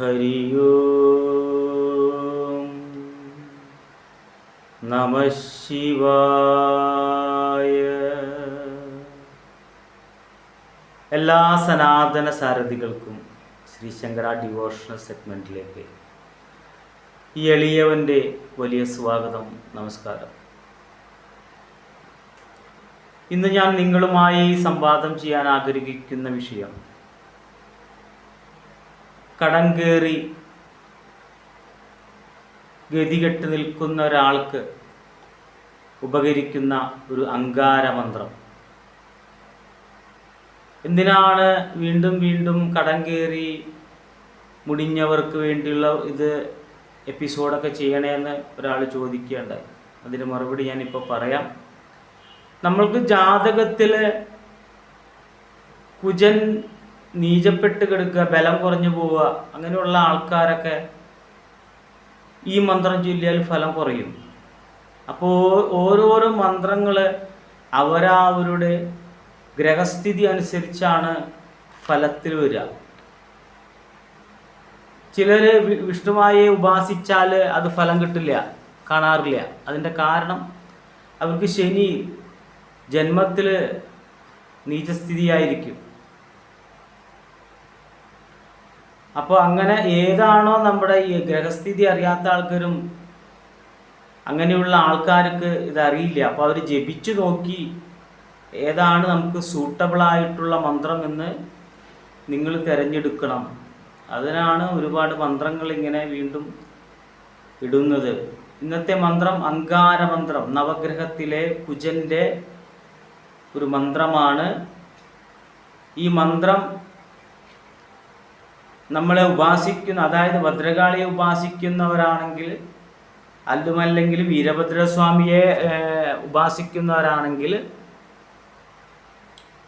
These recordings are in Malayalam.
ഹരി ഓം നമ ശിവായ എല്ലാ സനാതന സാരഥികൾക്കും ശ്രീശങ്കര ഡിവോഷണൽ സെഗ്മെന്റിലേക്ക് ഈ എളിയവന്റെ വലിയ സ്വാഗതം നമസ്കാരം. ഇന്ന് ഞാൻ നിങ്ങളുമായി സംവാദം ചെയ്യാൻ ആഗ്രഹിക്കുന്ന വിഷയം കടം കയറി ഗതികെട്ട് നിൽക്കുന്ന ഒരാൾക്ക് ഉപകരിക്കുന്ന ഒരു അങ്കാരമന്ത്രം. എന്തിനാണ് വീണ്ടും വീണ്ടും കടം കയറി മുടിഞ്ഞവർക്ക് വേണ്ടിയുള്ള ഇത് എപ്പിസോഡൊക്കെ ചെയ്യണേന്ന് ഒരാൾ ചോദിക്കുകയുണ്ടായി അതിന് മറുപടി ഞാനിപ്പോൾ പറയാം. നമ്മൾക്ക് ജാതകത്തിൽ കുജൻ നീചപ്പെട്ട് കിടക്കുക ബലം കുറഞ്ഞു പോവുക അങ്ങനെയുള്ള ആൾക്കാരൊക്കെ ഈ മന്ത്രം ചൊല്ലിയാൽ ഫലം കുറയും. അപ്പോൾ ഓരോരോ മന്ത്രങ്ങൾ അവരവരുടെ ഗ്രഹസ്ഥിതി അനുസരിച്ചാണ് ഫലത്തിൽ വരിക. ചിലർ വിഷ്ണുവായെ ഉപാസിച്ചാൽ അത് ഫലം കിട്ടില്ല കാണാറില്ല. അതിന്റെ കാരണം അവർക്ക് ശനി ജന്മത്തിൽ നീചസ്ഥിതിയായിരിക്കും. അപ്പോൾ അങ്ങനെ ഏതാണോ നമ്മുടെ ഈ ഗ്രഹസ്ഥിതി അറിയാത്ത ആൾക്കാരും അങ്ങനെയുള്ള ആൾക്കാർക്ക് ഇതറിയില്ല. അപ്പോൾ അവർ ജപിച്ചു നോക്കി ഏതാണ് നമുക്ക് സൂട്ടബിൾ ആയിട്ടുള്ള മന്ത്രം എന്ന് നിങ്ങൾ തിരഞ്ഞെടുക്കണം. അതിനാണ് ഒരുപാട് മന്ത്രങ്ങൾ ഇങ്ങനെ വീണ്ടും ഇടുന്നത്. ഇന്നത്തെ മന്ത്രം അങ്കാര മന്ത്രം നവഗ്രഹത്തിലെ കുജന്റെ ഒരു മന്ത്രമാണ്. ഈ മന്ത്രം നമ്മളെ ഉപാസിക്കുന്ന അതായത് ഭദ്രകാളിയെ ഉപാസിക്കുന്നവരാണെങ്കിൽ അല്ലുമല്ലെങ്കിൽ വീരഭദ്രസ്വാമിയെ ഉപാസിക്കുന്നവരാണെങ്കിൽ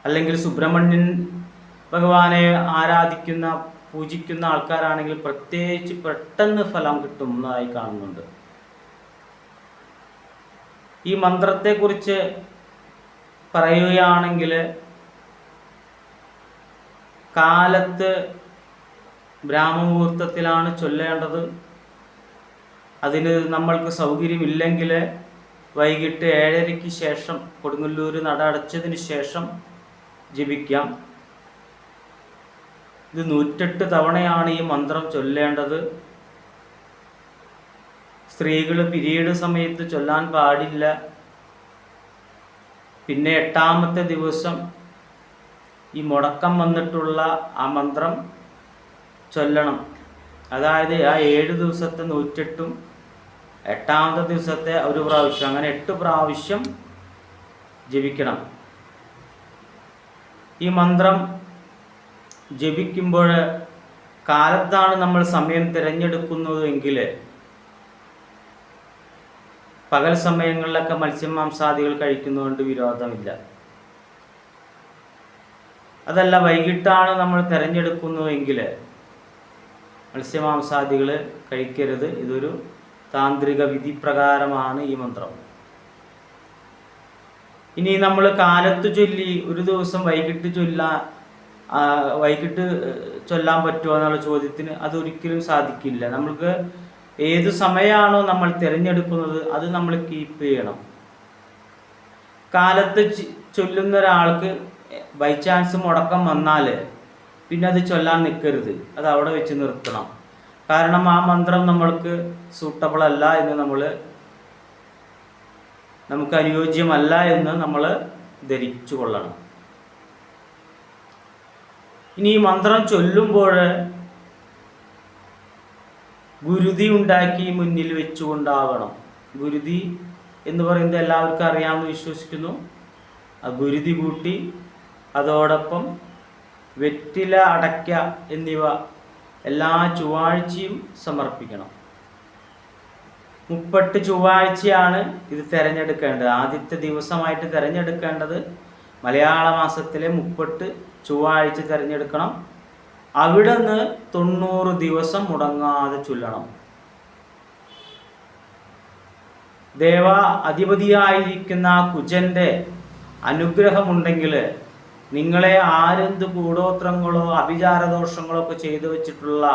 അല്ലെങ്കിൽ സുബ്രഹ്മണ്യൻ ഭഗവാനെ ആരാധിക്കുന്ന പൂജിക്കുന്ന ആൾക്കാരാണെങ്കിൽ പ്രത്യേകിച്ച് പെട്ടെന്ന് ഫലം കിട്ടുന്നതായി കാണുന്നുണ്ട്. ഈ മന്ത്രത്തെക്കുറിച്ച് പറയുകയാണെങ്കിൽ കാലത്ത് ബ്രാഹ്മമുഹൂർത്തത്തിലാണ് ചൊല്ലേണ്ടത്. അതിന് നമ്മൾക്ക് സൗകര്യമില്ലെങ്കിൽ വൈകിട്ട് ഏഴരയ്ക്ക് ശേഷം കൊടുങ്ങല്ലൂർ നട അടച്ചതിന് ശേഷം ജപിക്കാം. ഇത് നൂറ്റെട്ട് തവണയാണ് ഈ മന്ത്രം ചൊല്ലേണ്ടത്. സ്ത്രീകൾ പിരീഡ് സമയത്ത് ചൊല്ലാൻ പാടില്ല. പിന്നെ എട്ടാമത്തെ ദിവസം ഈ മുടക്കം വന്നിട്ടുള്ള ആ മന്ത്രം ചൊല്ലണം. അതായത് ആ ഏഴ് ദിവസത്തെ നൂറ്റെട്ടും എട്ടാമത്തെ ദിവസത്തെ ഒരു പ്രാവശ്യം അങ്ങനെ എട്ട് പ്രാവശ്യം ജപിക്കണം. ഈ മന്ത്രം ജപിക്കുമ്പോൾ കാലത്താണ് നമ്മൾ സമയം തിരഞ്ഞെടുക്കുന്നതെങ്കിൽ പകൽ സമയങ്ങളിലൊക്കെ മത്സ്യമാംസാദികൾ കഴിക്കുന്നതുകൊണ്ട് വിരോധമില്ല. അതല്ല വൈകിട്ടാണ് നമ്മൾ തിരഞ്ഞെടുക്കുന്നതെങ്കിൽ മത്സ്യമാംസാദികൾ കഴിക്കരുത്. ഇതൊരു താന്ത്രിക വിധി പ്രകാരമാണ് ഈ മന്ത്രം. ഇനി നമ്മൾ കാലത്ത് ചൊല്ലി ഒരു ദിവസം വൈകിട്ട് ചൊല്ല വൈകിട്ട് ചൊല്ലാൻ പറ്റുമോ എന്നുള്ള ചോദ്യത്തിന് അതൊരിക്കലും സാധിക്കില്ല. നമ്മൾക്ക് ഏത് സമയമാണോ നമ്മൾ തിരഞ്ഞെടുക്കുന്നത് അത് നമ്മൾ കീപ്പ് ചെയ്യണം. കാലത്ത് ചൊല്ലുന്ന ഒരാൾക്ക് ബൈ ചാൻസ് മുടക്കം വന്നാൽ പിന്നെ അത് ചൊല്ലാൻ നിൽക്കരുത് അത് അവിടെ വെച്ച് നിർത്തണം. കാരണം ആ മന്ത്രം നമ്മൾക്ക് സൂട്ടബിൾ അല്ല എന്ന് നമ്മൾ നമുക്ക് അനുയോജ്യമല്ല എന്ന് നമ്മൾ ധരിച്ചു കൊള്ളണം. ഇനി ഈ മന്ത്രം ചൊല്ലുമ്പോൾ ഗുരുതി ഉണ്ടാക്കി മുന്നിൽ വെച്ചുകൊണ്ടാവണം. ഗുരുതി എന്ന് പറയുന്നത് എല്ലാവർക്കും അറിയാമെന്ന് വിശ്വസിക്കുന്നു. ആ ഗുരുതി കൂട്ടി അതോടൊപ്പം വെറ്റില അടയ്ക്ക എന്നിവ എല്ലാ ചൊവ്വാഴ്ചയും സമർപ്പിക്കണം. മുപ്പട്ട് ചൊവ്വാഴ്ചയാണ് ഇത് തിരഞ്ഞെടുക്കേണ്ടത്. ആദ്യത്തെ ദിവസമായിട്ട് തിരഞ്ഞെടുക്കേണ്ടത് മലയാള മാസത്തിലെ മുപ്പട്ട് ചൊവ്വാഴ്ച തിരഞ്ഞെടുക്കണം. അവിടെ നിന്ന് തൊണ്ണൂറ് ദിവസം മുടങ്ങാതെ ചൊല്ലണം. ദേവ അധിപതിയായിരിക്കുന്ന കുജന്റെ അനുഗ്രഹമുണ്ടെങ്കിൽ നിങ്ങളെ ആരെന്ത് കൂടോത്രങ്ങളോ അഭിചാരദോഷങ്ങളോ ഒക്കെ ചെയ്തു വെച്ചിട്ടുള്ള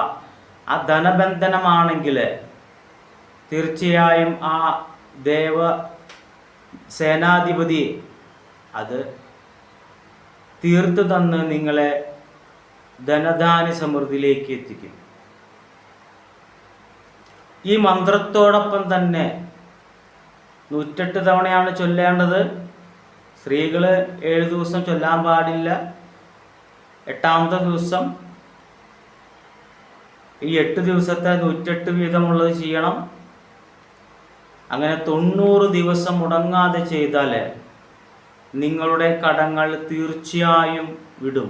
ആ ധനബന്ധനമാണെങ്കിൽ തീർച്ചയായും ആ ദേവ സേനാധിപതി അത് തീർത്തു തന്ന് നിങ്ങളെ ധനധാന്യ സമൃദ്ധിയിലേക്ക് എത്തിക്കും. ഈ മന്ത്രത്തോടൊപ്പം തന്നെ നൂറ്റെട്ട് തവണയാണ് ചൊല്ലേണ്ടത്. സ്ത്രീകൾ ഏഴ് ദിവസം ചൊല്ലാൻ പാടില്ല. എട്ടാമത്തെ ദിവസം ഈ എട്ട് ദിവസത്തെ നൂറ്റെട്ട് വീതമുള്ളത് ചെയ്യണം. അങ്ങനെ തൊണ്ണൂറ് ദിവസം മുടങ്ങാതെ ചെയ്താൽ നിങ്ങളുടെ കടങ്ങൾ തീർച്ചയായും വിടും.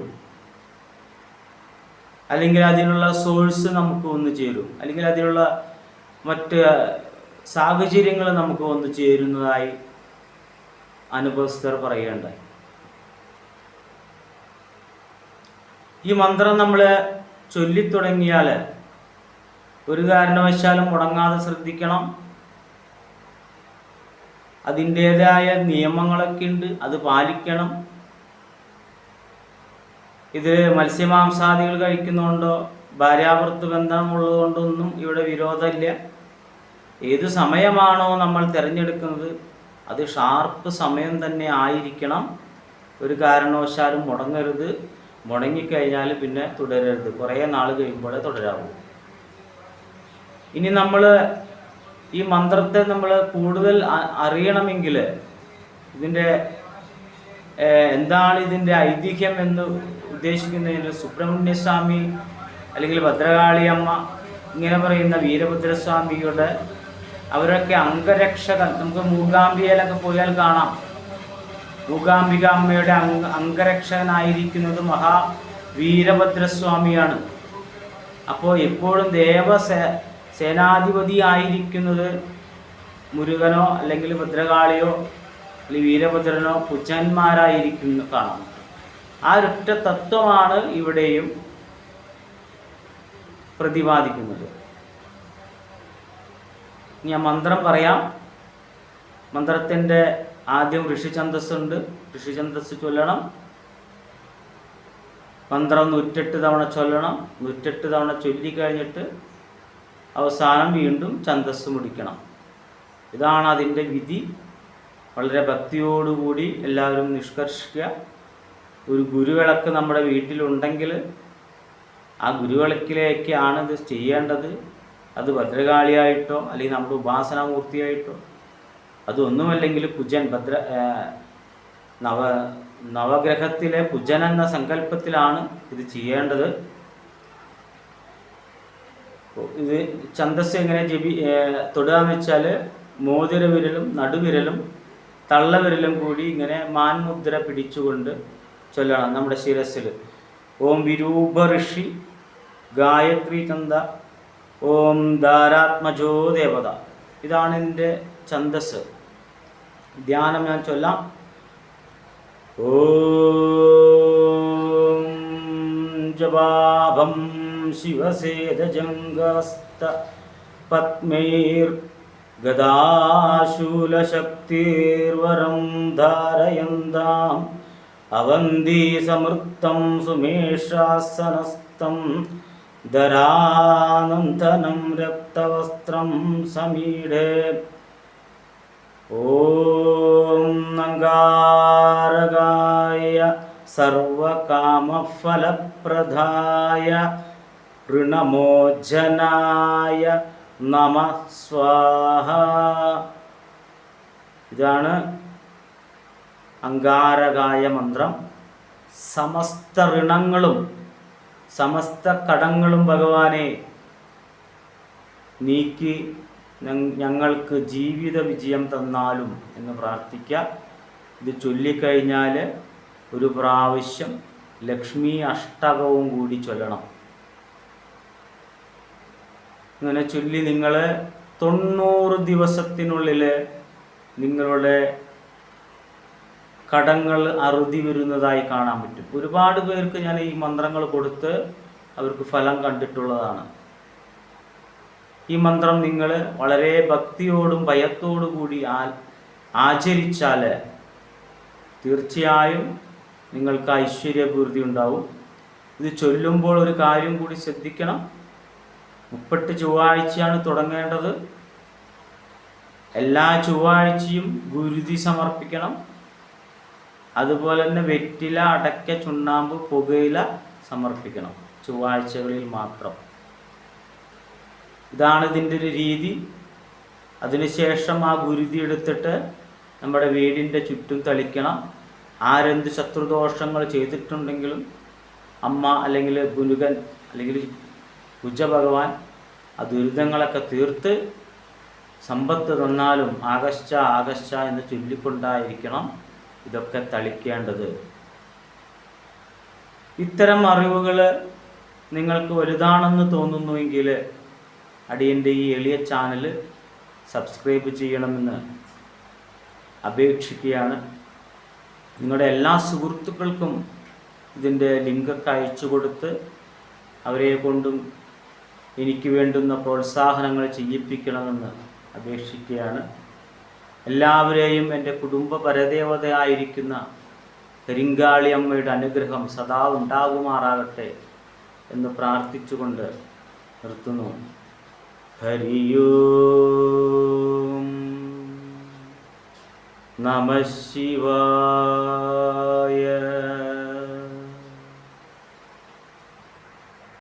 അല്ലെങ്കിൽ അതിനുള്ള സോഴ്സ് നമുക്ക് ഒന്ന് ചേരും. അല്ലെങ്കിൽ അതിനുള്ള മറ്റ് സാഹചര്യങ്ങൾ നമുക്ക് ഒന്ന് ചേരുന്നതായി അനുഭവസ്ഥർ പറയുകയുണ്ടായി. ഈ മന്ത്രം നമ്മൾ ചൊല്ലിത്തുടങ്ങിയാൽ ഒരു കാരണവശാലും മുടങ്ങാതെ ശ്രദ്ധിക്കണം. അതിന്റേതായ നിയമങ്ങളൊക്കെ ഉണ്ട് അത് പാലിക്കണം. ഇത് മത്സ്യമാംസാദികൾ കഴിക്കുന്നതുകൊണ്ടോ ഭാര്യാഭർത്ത് ബന്ധമുള്ളതുകൊണ്ടൊന്നും ഇവിടെ വിരോധമില്ല. ഏത് സമയമാണോ നമ്മൾ തിരഞ്ഞെടുക്കുന്നത് അത് ഷാർപ്പ് സമയം തന്നെ ആയിരിക്കണം. ഒരു കാരണവശാലും മുടങ്ങരുത്. മുടങ്ങിക്കഴിഞ്ഞാൽ പിന്നെ തുടരരുത്. കുറേ നാൾ കഴിയുമ്പോഴേ തുടരാവൂ. ഇനി നമ്മൾ ഈ മന്ത്രത്തെ നമ്മൾ കൂടുതൽ അറിയണമെങ്കിൽ ഇതിന്റെ എന്താണ് ഇതിന്റെ ഐതിഹ്യം എന്ന് ഉദ്ദേശിക്കുന്നതിന് സുബ്രഹ്മണ്യസ്വാമി അല്ലെങ്കിൽ ഭദ്രകാളിയമ്മ ഇങ്ങനെ പറയുന്ന വീരഭദ്രസ്വാമിയുടെ അവരൊക്കെ അംഗരക്ഷകൻ നമുക്ക് മൂകാംബികയിലൊക്കെ പോയാൽ കാണാം. മൂകാംബിക അമ്മയുടെ അംഗ അംഗരക്ഷകനായിരിക്കുന്നത് മഹാ വീരഭദ്രസ്വാമിയാണ്. അപ്പോൾ എപ്പോഴും ദേവസേ സേനാധിപതി ആയിരിക്കുന്നത് മുരുകനോ അല്ലെങ്കിൽ ഭദ്രകാളിയോ അല്ലെങ്കിൽ വീരഭദ്രനോ പുജന്മാരായിരിക്കുന്നു കാണാം. ആ ഒറ്റ തത്വമാണ് ഇവിടെയും പ്രതിപാദിക്കുന്നത്. ഞാൻ മന്ത്രം പറയാം. മന്ത്രത്തിന്റെ ആദ്യം ഋഷിചന്ദസ് ഉണ്ട്. ഋഷിചന്ദസ് ചൊല്ലണം. മന്ത്രം നൂറ്റെട്ട് തവണ ചൊല്ലണം. നൂറ്റെട്ട് തവണ ചൊല്ലിക്കഴിഞ്ഞിട്ട് അവസാനം വീണ്ടും ഛന്ദസ് മുടിക്കണം. ഇതാണ് അതിന്റെ വിധി. വളരെ ഭക്തിയോടുകൂടി എല്ലാവരും നിഷ്കർഷിക്കുക. ഒരു ഗുരുവിളക്ക് നമ്മുടെ വീട്ടിലുണ്ടെങ്കിൽ ആ ഗുരുവിളക്കിലേക്കാണ് ഇത് ചെയ്യേണ്ടത്. അത് ഭദ്രകാളിയായിട്ടോ അല്ലെങ്കിൽ നമ്മുടെ ഉപാസനാമൂർത്തിയായിട്ടോ. അതൊന്നുമല്ലെങ്കിൽ കുജൻ ഭദ്ര നവ നവഗ്രഹത്തിലെ കുജൻ എന്ന സങ്കല്പത്തിലാണ് ഇത് ചെയ്യേണ്ടത്. ഇത് ഛന്തസ് എങ്ങനെ ജപി തൊടുക എന്ന് വെച്ചാൽ മോതിര വിരലും നടുവിരലും തള്ളവിരലും കൂടി ഇങ്ങനെ മാൻമുദ്ര പിടിച്ചുകൊണ്ട് ചൊല്ലണം നമ്മുടെ ശിരസിൽ ഓം വിരൂപ ഋഷി ഗായത്രി ചന്ത ഓം ധാരാത്മജോ ദേവത. ഇതാണ് എന്റെ ഛന്ദസ്. ധ്യാനം ഞാൻ ചൊല്ലാം. ഓം ജവാഭം ശിവസേതജംഗസ്ത പത്മൈർ ഗദാശൂലശക്തിർവരം ധാരയന്താം. അവന്തി സമൃത്തം സുമേഷാസനസ്ഥം दरानन्दनं रक्तवस्त्रं समीढे ॐ नङ्गारगाय सर्वकामफलप्रदाय ഋണമോചനായ നമ സ്വാഹ ഇതാണ് അങ്കാരകായ മന്ത്രം സമസ്ത ഋണങ്ങളും സമസ്ത കടങ്ങളും ഭഗവാനെ നീക്കി ഞങ്ങൾക്ക് ജീവിത വിജയം തന്നാലും എന്ന് പ്രാർത്ഥിക്കാം. ഇത് ചൊല്ലിക്കഴിഞ്ഞാൽ ഒരു പ്രാവശ്യം ലക്ഷ്മി അഷ്ടകവും കൂടി ചൊല്ലണം. ഇങ്ങനെ ചൊല്ലി നിങ്ങൾ തൊണ്ണൂറ് ദിവസത്തിനുള്ളിൽ നിങ്ങളുടെ കടങ്ങൾ അറുതി വരുന്നതായി കാണാൻ പറ്റും. ഒരുപാട് പേർക്ക് ഞാൻ ഈ മന്ത്രങ്ങൾ കൊടുത്ത് അവർക്ക് ഫലം കണ്ടിട്ടുള്ളതാണ്. ഈ മന്ത്രം നിങ്ങൾ വളരെ ഭക്തിയോടും ഭയത്തോടു കൂടി ആ ആചരിച്ചാൽ തീർച്ചയായും നിങ്ങൾക്ക് ഐശ്വര്യപൂർത്തി ഉണ്ടാവും. ഇത് ചൊല്ലുമ്പോൾ ഒരു കാര്യം കൂടി ശ്രദ്ധിക്കണം. മുപ്പെട്ട് ചൊവ്വാഴ്ചയാണ് തുടങ്ങേണ്ടത്. എല്ലാ ചൊവ്വാഴ്ചയും ഗുരുതി സമർപ്പിക്കണം. അതുപോലെ തന്നെ വെറ്റില അടയ്ക്ക ചുണ്ണാമ്പ് പുകയില സമർപ്പിക്കണം. ചൊവ്വാഴ്ചകളിൽ മാത്രം. ഇതാണ് ഇതിന്റെ ഒരു രീതി. അതിനുശേഷം ആ ഗുരുതി എടുത്തിട്ട് നമ്മുടെ വീടിന്റെ ചുറ്റും തളിക്കണം. ആരെന്ത് ശത്രുദോഷങ്ങൾ ചെയ്തിട്ടുണ്ടെങ്കിലും അമ്മ അല്ലെങ്കിൽ ഗുരുകൻ അല്ലെങ്കിൽ ഭുജഭഗവാൻ ആ ദുരിതങ്ങളൊക്കെ തീർത്ത് സമ്പത്ത് തന്നാലും ആകശ്ച ആകശ്ച എന്ന് ചൊല്ലിക്കൊണ്ടായിരിക്കണം. ഇതൊക്കെ തളിക്കേണ്ടത്. ഇത്തരം അറിവുകൾ നിങ്ങൾക്ക് വലുതാണെന്ന് തോന്നുന്നുവെങ്കിൽ അടിയന്റെ ഈ എളിയ ചാനൽ സബ്സ്ക്രൈബ് ചെയ്യണമെന്ന് അപേക്ഷിക്കുകയാണ്. നിങ്ങളുടെ എല്ലാ സുഹൃത്തുക്കൾക്കും ഇതിന്റെ ലിങ്കൊക്കെ അയച്ചു കൊടുത്ത് അവരെ കൊണ്ടും എനിക്ക് വേണ്ടുന്ന പ്രോത്സാഹനങ്ങൾ ചെയ്യിപ്പിക്കണമെന്ന് അപേക്ഷിക്കുകയാണ്. എല്ലാവരെയും എന്റെ കുടുംബ പരദേവതയായിരിക്കുന്ന കരിങ്കാളി അമ്മയുടെ അനുഗ്രഹം സദാ ഉണ്ടാകുമാറാകട്ടെ എന്ന് പ്രാർത്ഥിച്ചുകൊണ്ട് നിർത്തുന്നു. ഹരിയോം. നമ ശിവായ.